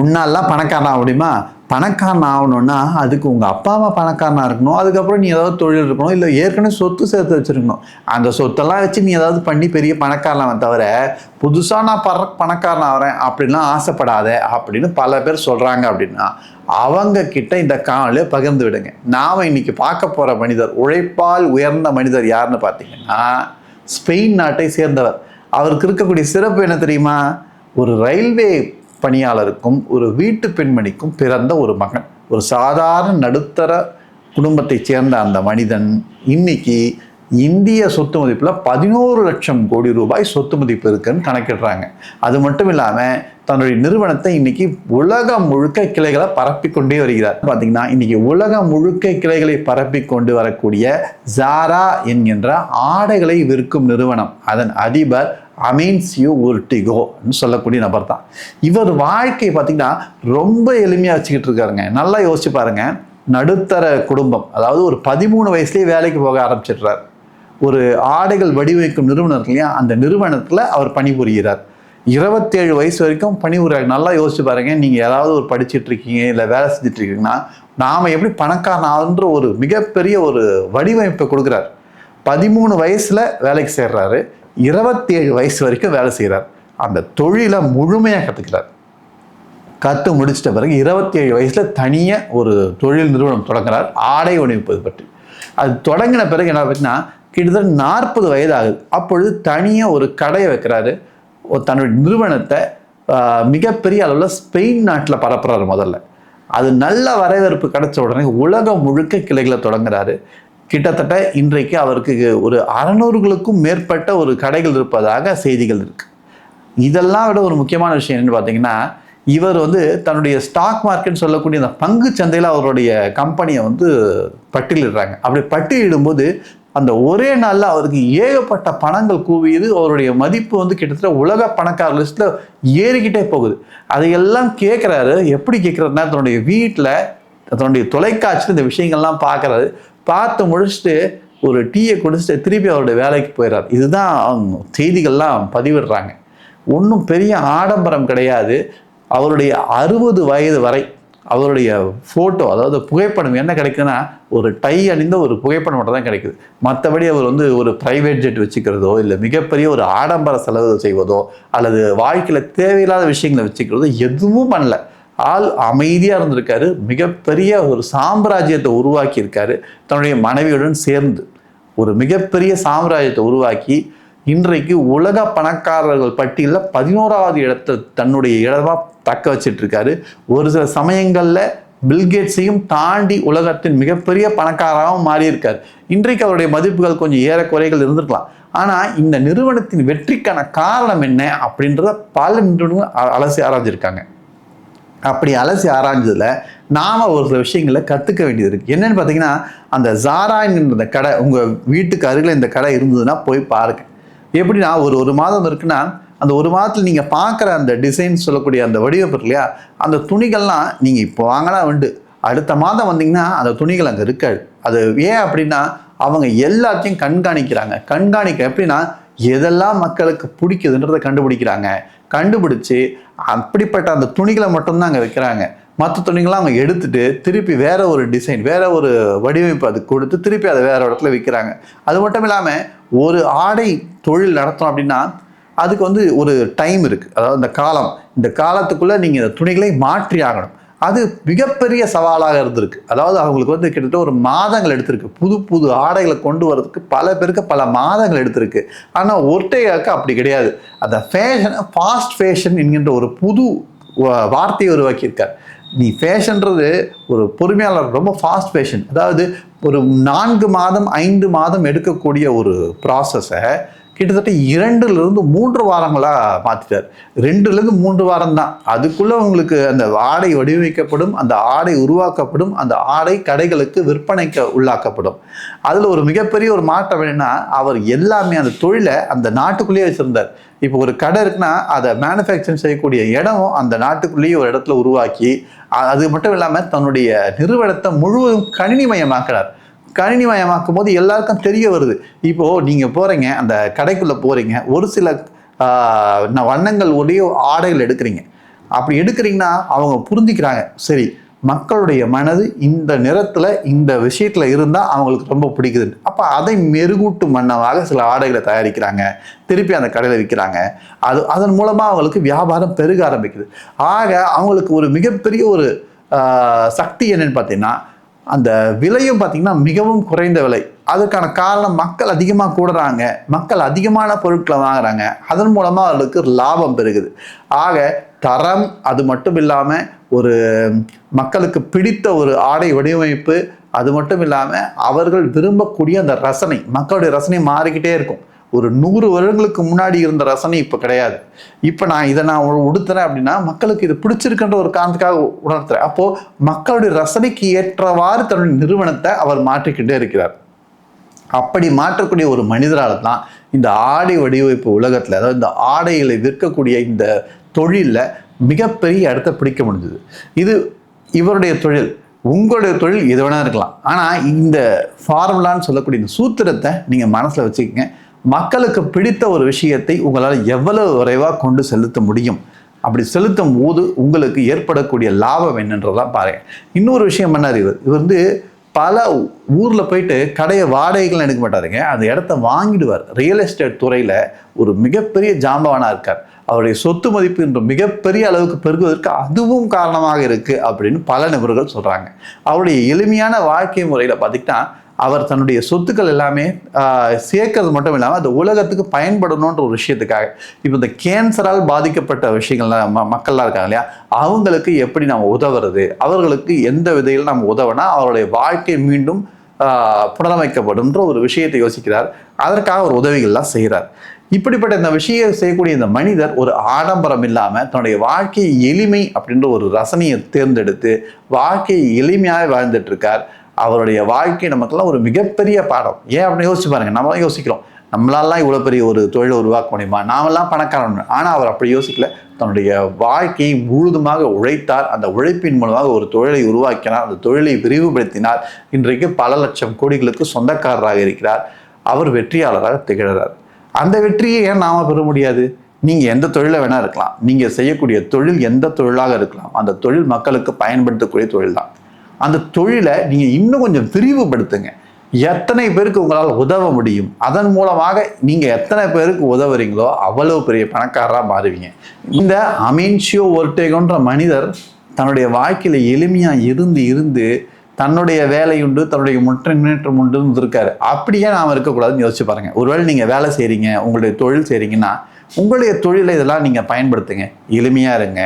உன்னாலாம் பணக்காரன் ஆக முடியுமா? பணக்காரன் ஆகணும்னா அதுக்கு உங்கள் அப்பா அம்மா பணக்காரனாக இருக்கணும். அதுக்கப்புறம் நீ ஏதாவது தொழில் இருக்கணும். இல்லை ஏற்கனவே சொத்து சேர்த்து வச்சுருக்கணும். அந்த சொத்தெல்லாம் வச்சு நீ ஏதாவது பண்ணி பெரிய பணக்காரன் தவிர புதுசாக நான் பற பணக்காரன் ஆகிறேன் அப்படின்லாம் ஆசைப்படாத அப்படின்னு பல பேர் சொல்கிறாங்க அப்படின்னா அவங்க கிட்ட இந்த காணொலியை பகிர்ந்து விடுங்க. நாம் இன்னைக்கு பார்க்க போகிற மனிதர் உழைப்பால் உயர்ந்த மனிதர் யாருன்னு பார்த்தீங்கன்னா ஸ்பெயின் நாட்டை சேர்ந்தவர். அவருக்கு இருக்கக்கூடிய சிறப்பு என்ன தெரியுமா? ஒரு ரயில்வே பணியாளருக்கும் ஒரு வீட்டு பெண்மணிக்கும் பிறந்த ஒரு மகன். ஒரு சாதாரண நடுத்தர குடும்பத்தைச் சேர்ந்த அந்த மனிதன் இன்னைக்கு இந்திய சொத்து மதிப்பில் பதினோரு லட்சம் கோடி ரூபாய் சொத்து மதிப்பு இருக்குன்னு கணக்கிடுறாங்க. அது மட்டும் இல்லாமல் தன்னுடைய நிறுவனத்தை இன்னைக்கு உலகம் முழுக்க கிளைகளை பரப்பி கொண்டே வருகிறார். பார்த்தீங்கன்னா இன்னைக்கு உலகம் முழுக்க கிளைகளை பரப்பி கொண்டு வரக்கூடிய ஜாரா என்கின்ற ஆடைகளை விற்கும் நிறுவனம். அதன் அதிபர் அமீன்ஸ் யூ உர்டிகோன்னு சொல்லக்கூடிய நபர் தான் இவர் வாழ்க்கை பார்த்தீங்கன்னா ரொம்ப எளிமையாக வச்சுக்கிட்டு இருக்காருங்க. நல்லா யோசிச்சு பாருங்க. நடுத்தர குடும்பம் அதாவது ஒரு பதிமூணு வயசுலேயே வேலைக்கு போக ஆரம்பிச்சிடுறார். ஒரு ஆடைகள் வடிவமைக்கும் நிறுவனம் இருக்கு இல்லையா அந்த நிறுவனத்தில் அவர் பணிபுரிகிறார். இருபத்தேழு வயசு வரைக்கும் பணிபுரியார் நல்லா யோசிச்சு பாருங்க. நீங்கள் ஏதாவது ஒரு படிச்சிட்டு இருக்கீங்க இல்லை வேலை செஞ்சுட்டு இருக்கீங்கன்னா நாம் எப்படி பணக்காரன் ஆகுன்ற ஒரு மிகப்பெரிய ஒரு வடிவமைப்பை கொடுக்குறார். பதிமூணு வயசில் வேலைக்கு சேர்றாரு. இருபத்தேழு வயசு வரைக்கும் வேலை செய்கிறார். அந்த தொழிலை முழுமையாக கற்றுக்கிறார் கற்று முடிச்சிட்ட பிறகு இருபத்தி ஏழு வயசில் தனியாக ஒரு தொழில் நிறுவனம் தொடங்குறார். ஆடை வடிவமைப்பது பற்றி. அது தொடங்கின பிறகு என்ன பார்த்தீங்கன்னா கிட்டத்தட்ட நாற்பது வயது ஆகுது அப்பொழுது தனியாக ஒரு கடையை வைக்கிறாரு. தன்னுடைய நிறுவனத்தை மிகப்பெரிய அளவில் ஸ்பெயின் நாட்டில் பரப்புறாரு முதல்ல. அது நல்ல வரவேற்பு கிடைச்ச உடனே உலகம் முழுக்க கிளைகளை தொடங்குறாரு. கிட்டத்தட்ட இன்றைக்கு அவருக்கு ஒரு அறநூறுகளுக்கும் மேற்பட்ட ஒரு கடைகள் இருப்பதாக செய்திகள் இருக்கு. இதெல்லாம் விட ஒரு முக்கியமான விஷயம் என்னன்னு பார்த்தீங்கன்னா இவர் வந்து தன்னுடைய ஸ்டாக் மார்க்கெட் சொல்லக்கூடிய அந்த பங்கு சந்தையில் அவருடைய கம்பெனியை வந்து பட்டியலிடுறாங்க. அப்படி பட்டியலிடும்போது அந்த ஒரே நாளில் அவருக்கு ஏகப்பட்ட பணங்கள் குவியுது அவருடைய மதிப்பு வந்து கிட்டத்தட்ட உலக பணக்கார லிஸ்ட்டில் ஏறிக்கிட்டே போகுது. அதையெல்லாம் கேட்குறாரு எப்படி கேட்குறாருன்னா தன்னுடைய வீட்டில் தன்னுடைய தொலைக்காட்சியில் இந்த விஷயங்கள்லாம் பார்க்குறாரு பார்த்து முடிச்சுட்டு ஒரு டீயை குடிச்சிட்டு திருப்பி அவருடைய வேலைக்கு போயிடுறார் இதுதான் அவங்க செய்திகள்லாம் பதிவிடுறாங்க. ஒன்றும் பெரிய ஆடம்பரம் கிடையாது. அவருடைய அறுபது வயது வரை அவருடைய ஃபோட்டோ அதாவது புகைப்படம் என்ன கிடைக்குன்னா ஒரு டை அணிந்த ஒரு புகைப்படம் மட்டும் தான் கிடைக்குது. மற்றபடி அவர் வந்து ஒரு ப்ரைவேட் ஜெட் வச்சுக்கிறதோ இல்லை மிகப்பெரிய ஒரு ஆடம்பர செலவு செய்வதோ அல்லது வாழ்க்கையில் தேவையில்லாத விஷயங்களை வச்சுக்கிறதோ எதுவும் பண்ணல. ஆள் அமைதியாக இருந்திருக்காரு. மிகப்பெரிய ஒரு சாம்ராஜ்யத்தை உருவாக்கியிருக்காரு. தன்னுடைய மனைவியுடன் சேர்ந்து ஒரு மிகப்பெரிய சாம்ராஜ்யத்தை உருவாக்கி இன்றைக்கு உலக பணக்காரர்கள் பட்டியலில் பதினோராவது இடத்தை தன்னுடைய இடமா தக்க வச்சிட்ருக்காரு ஒரு சில சமயங்களில் பில்கேட்ஸையும் தாண்டி உலகத்தின் மிகப்பெரிய பணக்காராகவும் மாறியிருக்கார். இன்றைக்கு அவருடைய மதிப்புகள் கொஞ்சம் ஏறக்குறைகள் இருந்திருக்கலாம். ஆனால் இந்த நிறுவனத்தின் வெற்றிக்கான காரணம் என்ன அப்படின்றத பல நிறுவனங்கள் அலசி ஆராய்ஞ்சிருக்காங்க. அப்படி அலசி ஆராய்ஞ்சதில் நாம் ஒரு சில விஷயங்களை கற்றுக்க வேண்டியது இருக்குது என்னென்னு பார்த்தீங்கன்னா அந்த ஜாராங்கிற இந்த கடை உங்கள் வீட்டுக்கு அருகில் இந்த கடை இருந்ததுன்னா போய் பாருங்க. எப்படின்னா ஒரு ஒரு மாதம் இருக்குன்னா அந்த ஒரு மாதத்தில் நீங்கள் பார்க்குற அந்த டிசைன் சொல்லக்கூடிய அந்த வடிவமைப்பு இல்லையா அந்த துணிகள்லாம் நீங்கள் இப்போ வாங்கினா உண்டு. அடுத்த மாதம் வந்தீங்கன்னா அந்த துணிகள் அங்கே இருக்காது. அது ஏன் அப்படின்னா அவங்க எல்லாத்தையும் கண்காணிக்கிறாங்க. கண்காணிக்க எப்படின்னா எதெல்லாம் மக்களுக்கு பிடிக்குதுன்றதை கண்டுபிடிக்கிறாங்க. கண்டுபிடிச்சு அப்படிப்பட்ட அந்த துணிகளை மட்டும்தான் அங்கே வைக்கிறாங்க. மற்ற துணிகள்லாம் அவங்க எடுத்துட்டு திருப்பி வேற ஒரு டிசைன் வேற ஒரு வடிவமைப்பு அது கொடுத்து திருப்பி அதை வேற இடத்துல விற்கிறாங்க அது மட்டும் இல்லாமல் ஒரு ஆடை தொழில் நடத்தணும் அப்படின்னா அதுக்கு வந்து ஒரு டைம் இருக்குது அதாவது இந்த காலம். இந்த காலத்துக்குள்ளே நீங்கள் இந்த துணிகளை மாற்றி ஆகணும். அது மிகப்பெரிய சவாலாக இருந்திருக்கு. அதாவது அவங்களுக்கு வந்து கிட்டத்தட்ட ஒரு மாதங்கள் எடுத்திருக்கு. புது புது ஆடைகளை கொண்டு வரதுக்கு பல பேருக்கு பல மாதங்கள் எடுத்திருக்கு. ஆனால் ஒர்டேகாக்கு அப்படி கிடையாது. அந்த ஃபேஷன் ஃபாஸ்ட் ஃபேஷன் என்கின்ற ஒரு புது வார்த்தையை உருவாக்கியிருக்கார். நீ ஃபேஷன்றது ஒரு பொறுமையாளர் ரொம்ப ஃபாஸ்ட் ஃபேஷன் அதாவது ஒரு நான்கு மாதம் ஐந்து மாதம் எடுக்கக்கூடிய ஒரு ப்ராசஸை கிட்டத்தட்ட இரண்டுலேருந்து மூன்று வாரங்களாக மாற்றிட்டார் ரெண்டுலேருந்து மூன்று வாரம் தான் அதுக்குள்ளே உங்களுக்கு அந்த ஆடை வடிவமைக்கப்படும் அந்த ஆடை உருவாக்கப்படும் அந்த ஆடை கடைகளுக்கு விற்பனைக்கு உள்ளாக்கப்படும். அதில் ஒரு மிகப்பெரிய ஒரு மாற்றம் என்னென்னா அவர் எல்லாமே அந்த தொழிலை அந்த நாட்டுக்குள்ளேயே வச்சுருந்தார். இப்போ ஒரு கடை இருக்குன்னா அதை மேனுஃபேக்சரிங் செய்யக்கூடிய இடம் அந்த நாட்டுக்குள்ளேயே ஒரு இடத்துல உருவாக்கி அது மட்டும் இல்லாமல் தன்னுடைய நிறுவனத்தை முழுவதும் கணினிமயமாக்கிறார். கணினிமயமாக்கும் போது எல்லாருக்கும் தெரிய வருது. இப்போ நீங்க போறீங்க அந்த கடைக்குள்ள போறீங்க ஒரு சில வண்ணங்கள் உடைய ஆடைகள் எடுக்கிறீங்க. அப்படி எடுக்கிறீங்கன்னா அவங்க புரிஞ்சுக்கிறாங்க சரி மக்களுடைய மனது இந்த நிறத்தில் இந்த விஷயத்தில் இருந்தால் அவங்களுக்கு ரொம்ப பிடிக்குது. அப்போ அதை மெருகூட்டு மன்னமாக சில ஆடைகளை தயாரிக்கிறாங்க திருப்பி அந்த கடையில் விற்கிறாங்க அது அதன் மூலமாக அவங்களுக்கு வியாபாரம் பெருக ஆரம்பிக்குது. ஆக அவங்களுக்கு ஒரு மிகப்பெரிய ஒரு சக்தி என்னன்னு பார்த்தீங்கன்னா அந்த விலையும் பார்த்திங்கன்னா மிகவும் குறைந்த விலை. அதுக்கான காரணம் மக்கள் அதிகமாக கூடுறாங்க. மக்கள் அதிகமான பொருட்களை வாங்குறாங்க. அதன் மூலமாக அவர்களுக்கு லாபம் பெருகுது. ஆக தரம் அது மட்டும் இல்லாமல் ஒரு மக்களுக்கு பிடித்த ஒரு ஆடை வடிவமைப்பு அது மட்டும் இல்லாமல் அவர்கள் விரும்பக்கூடிய அந்த ரசனை மக்களுடைய ரசனை மாறிக்கிட்டே இருக்கும். ஒரு நூறு வருடங்களுக்கு முன்னாடி இருந்த ரசனை இப்போ கிடையாது. இப்போ நான் இதை நான் உடுத்துறேன் அப்படின்னா மக்களுக்கு இது பிடிச்சிருக்குன்ற ஒரு காரணத்துக்காக உணர்த்துறேன். அப்போது மக்களுடைய ரசனைக்கு ஏற்றவாறு தன்னுடைய நிறுவனத்தை அவர் மாற்றிக்கிட்டே இருக்கிறார். அப்படி மாற்றக்கூடிய ஒரு மனிதரால் தான் இந்த ஆடை வடிவமைப்பு உலகத்தில் அதாவது இந்த ஆடைகளை விற்கக்கூடிய இந்த தொழிலில் மிகப்பெரிய இடத்த பிடிக்க முடிஞ்சது. இது இவருடைய தொழில் உங்களுடைய தொழில் எது வேணா இருக்கலாம். ஆனால் இந்த ஃபார்முலான்னு சொல்லக்கூடிய இந்த சூத்திரத்தை நீங்கள் மனசில் வச்சுக்கோங்க. மக்களுக்கு பிடித்த ஒரு விஷயத்தை உங்களால் எவ்வளவு விரைவாக கொண்டு செலுத்த முடியும்? அப்படி செலுத்தும் போது உங்களுக்கு ஏற்படக்கூடிய லாபம் என்னன்றதான் பாருங்க. இன்னொரு விஷயம் பண்ணார் இவர் இவர் வந்து பல ஊரில் போயிட்டு கடையை வாடகைகள் எடுக்க மாட்டாருங்க. அந்த இடத்த வாங்கிடுவார். ரியல் எஸ்டேட் துறையில் ஒரு மிகப்பெரிய ஜாம்பவானாக இருக்கார். அவருடைய சொத்து மதிப்பு இன்று மிகப்பெரிய அளவுக்கு பெருகுவதற்கு அதுவும் காரணமாக இருக்குது அப்படின்னு பல நிபுணர்கள் சொல்கிறாங்க அவருடைய எளிமையான வாழ்க்கை முறையில் பார்த்திங்கன்னா அவர் தன்னுடைய சொத்துக்கள் எல்லாமே சேர்க்கறது மட்டும் இல்லாமல் அந்த உலகத்துக்கு பயன்படணுன்ற ஒரு விஷயத்துக்காக. இப்போ இந்த கேன்சரால் பாதிக்கப்பட்ட விஷயங்கள்லாம் ம மக்கள்லாம் இருக்காங்க இல்லையா? அவங்களுக்கு எப்படி நம்ம உதவுறது? அவர்களுக்கு எந்த விதையில் நம்ம உதவினா அவருடைய வாழ்க்கை மீண்டும் புனரமைக்கப்படும்ன்ற ஒரு விஷயத்தை யோசிக்கிறார். அதற்காக ஒரு உதவிகள்லாம் செய்கிறார் இப்படிப்பட்ட இந்த விஷயம் செய்யக்கூடிய இந்த மனிதர் ஒரு ஆடம்பரம் இல்லாமல் தன்னுடைய வாழ்க்கை எளிமை அப்படின்ற ஒரு ரசனையை தேர்ந்தெடுத்து வாழ்க்கையை எளிமையாக வாழ்ந்துட்டு இருக்கார். அவருடைய வாழ்க்கை நமக்கெல்லாம் ஒரு மிகப்பெரிய பாடம். ஏன் அப்படின்னு யோசிச்சு பாருங்க. நம்மளாம் யோசிக்கிறோம். நம்மளாலாம் இவ்வளோ பெரிய ஒரு தொழிலை உருவாக்க முடியுமா? நாமெல்லாம் பணக்காரன். ஆனால் அவர் அப்படி யோசிக்கல. தன்னுடைய வாழ்க்கையை முழுதுமாக உழைத்தார். அந்த உழைப்பின் மூலமாக ஒரு தொழிலை உருவாக்கினார். அந்த தொழிலை விரிவுபடுத்தினார். இன்றைக்கு பல லட்சம் கோடிகளுக்கு சொந்தக்காரராக இருக்கிறார். அவர் வெற்றியாளராக திகழ்கிறார் அந்த வெற்றியை ஏன் நாம பெற முடியாது? நீங்கள் எந்த தொழிலை வேணா இருக்கலாம். நீங்கள் செய்யக்கூடிய தொழில் எந்த தொழிலாக இருக்கலாம். அந்த தொழில் மக்களுக்கு பயன்படுத்தக்கூடிய தொழில் தான் அந்த தொழிலை நீங்கள் இன்னும் கொஞ்சம் விரிவுபடுத்துங்க. எத்தனை பேருக்கு உங்களால் உதவ முடியும்? அதன் மூலமாக நீங்கள் எத்தனை பேருக்கு உதவுறீங்களோ அவ்வளவு பெரிய பணக்காரராக மாறுவீங்க. இந்த அமீன்ஷியோ ஒர்டேகோன்ற மனிதர் தன்னுடைய வாழ்க்கையில் எளிமையாக இருந்து இருந்து தன்னுடைய வேலையுண்டு தன்னுடைய முற்ற முன்னேற்றம் உண்டுன்னு இருக்காரு. அப்படியே நாம் இருக்கக்கூடாதுன்னு யோசிச்சு பாருங்கள் ஒருவேளை நீங்கள் வேலை செய்கிறீங்க உங்களுடைய தொழில் செய்கிறீங்கன்னா உங்களுடைய தொழிலை இதெல்லாம் நீங்கள் பயன்படுத்துங்க. எளிமையாக இருங்க.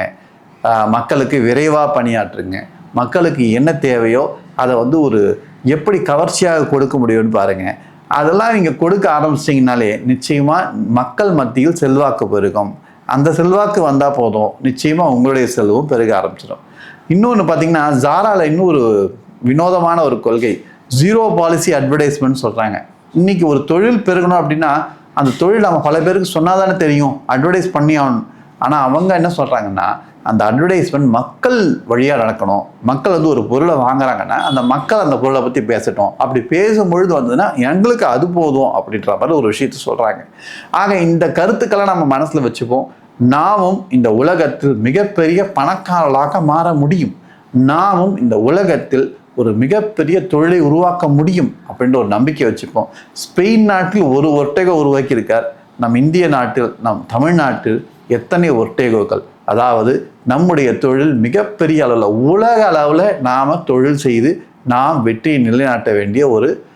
மக்களுக்கு விரைவாக பணியாற்றுங்க. மக்களுக்கு என்ன தேவையோ அதை வந்து ஒரு எப்படி கவர்ச்சியாக கொடுக்க முடியும்னு பாருங்க. அதெல்லாம் நீங்கள் கொடுக்க ஆரம்பிச்சிட்டிங்கனாலே நிச்சயமாக மக்கள் மத்தியில் செல்வாக்கு பெருகும். அந்த செல்வாக்கு வந்தால் போதும். நிச்சயமாக உங்களுடைய செல்வம் பெருக ஆரம்பிச்சிடும். இன்னொன்று பார்த்தீங்கன்னா ஜாரால இன்னொரு வினோதமான ஒரு கொள்கை. ஜீரோ பாலிசி அட்வர்டைஸ்மெண்ட் சொல்கிறாங்க இன்னைக்கு ஒரு தொழில் பெருகணும் அப்படின்னா அந்த தொழில் நம்ம பல பேருக்கு சொன்னாதானே தெரியும். அட்வர்டைஸ் பண்ணி ஆகணும். ஆனால் அவங்க என்ன சொல்கிறாங்கன்னா அந்த அட்வர்டைஸ்மெண்ட் மக்கள் வழியாக நடக்கணும். மக்கள் வந்து ஒரு பொருளை வாங்குறாங்கன்னா அந்த மக்கள் அந்த பொருளை பற்றி பேசட்டும். அப்படி பேசும்பொழுது வந்ததுன்னா எங்களுக்கு அது போதும் அப்படின்ற மாதிரி ஒரு விஷயத்த சொல்கிறாங்க ஆக இந்த கருத்துக்களை நம்ம மனசில் வச்சுப்போம். நாமும் இந்த உலகத்தில் மிகப்பெரிய பணக்காரர்களாக மாற முடியும். நாமும் இந்த உலகத்தில் ஒரு மிகப்பெரிய தொழிலை உருவாக்க முடியும் அப்படின்ற ஒரு நம்பிக்கை வச்சுப்போம். ஸ்பெயின் நாட்டில் ஒரு ஒட்டகை உருவாக்கியிருக்கார் நம் இந்திய நாட்டில் நம் தமிழ்நாட்டில் எத்தனை ஒட்டேகோக்கள் அதாவது நம்முடைய தொழில் மிகப்பெரிய அளவில் உலக அளவில் நாம் தொழில் செய்து நாம் வெற்றியை நிலைநாட்ட வேண்டிய ஒரு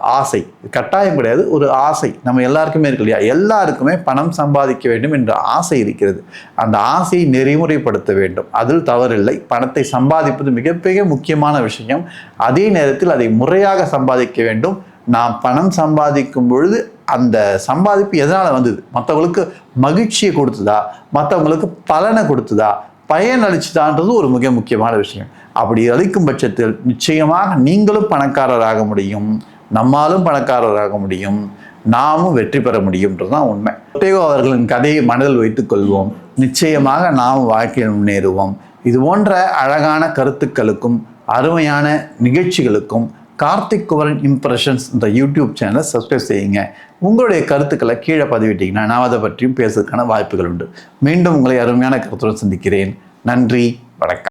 ஆசை. கட்டாயம் கிடையாது ஒரு ஆசை. நம்ம எல்லாருக்குமே இருக்கு இல்லையா? எல்லாருக்குமே பணம் சம்பாதிக்க வேண்டும் என்ற ஆசை இருக்கிறது. அந்த ஆசையை நெறிமுறைப்படுத்த வேண்டும். அதில் தவறில்லை. பணத்தை சம்பாதிப்பது மிகப்பெரிய முக்கியமான விஷயம். அதே நேரத்தில் அதை முறையாக சம்பாதிக்க வேண்டும். நாம் பணம் சம்பாதிக்கும் பொழுது அந்த சம்பாதிப்பு எதனால் வந்தது? மற்றவங்களுக்கு மகிழ்ச்சியை கொடுத்ததா? மற்றவங்களுக்கு பலனை கொடுத்ததா? பயன் அளிச்சுதான்றது ஒரு மிக முக்கியமான விஷயம். அப்படி அளிக்கும் பட்சத்தில் நிச்சயமாக நீங்களும் பணக்காரராக முடியும். நம்மாலும் பணக்காரராக முடியும். நாமும் வெற்றி பெற முடியும்ன்றது தான் உண்மை. ஒட்டேகோ அவர்களின் கதையை மனதில் வைத்துக் கொள்வோம். நிச்சயமாக நாம் வாழ்க்கையில் முன்னேறுவோம். இது போன்ற அழகான கருத்துக்களுக்கும் அருமையான நிகழ்ச்சிகளுக்கும் கார்த்திக் குவரன் இம்ப்ரெஷன்ஸ் இந்த யூடியூப் சேனலை சப்ஸ்கிரைப் செய்யுங்க. உங்களுடைய கருத்துக்களை கீழே பதிவிட்டீங்கன்னா நான் அதை பற்றியும் பேசுறதுக்கான வாய்ப்புகள் உண்டு. மீண்டும் உங்களை அருமையான கருத்துடன் சந்திக்கிறேன். நன்றி வணக்கம்.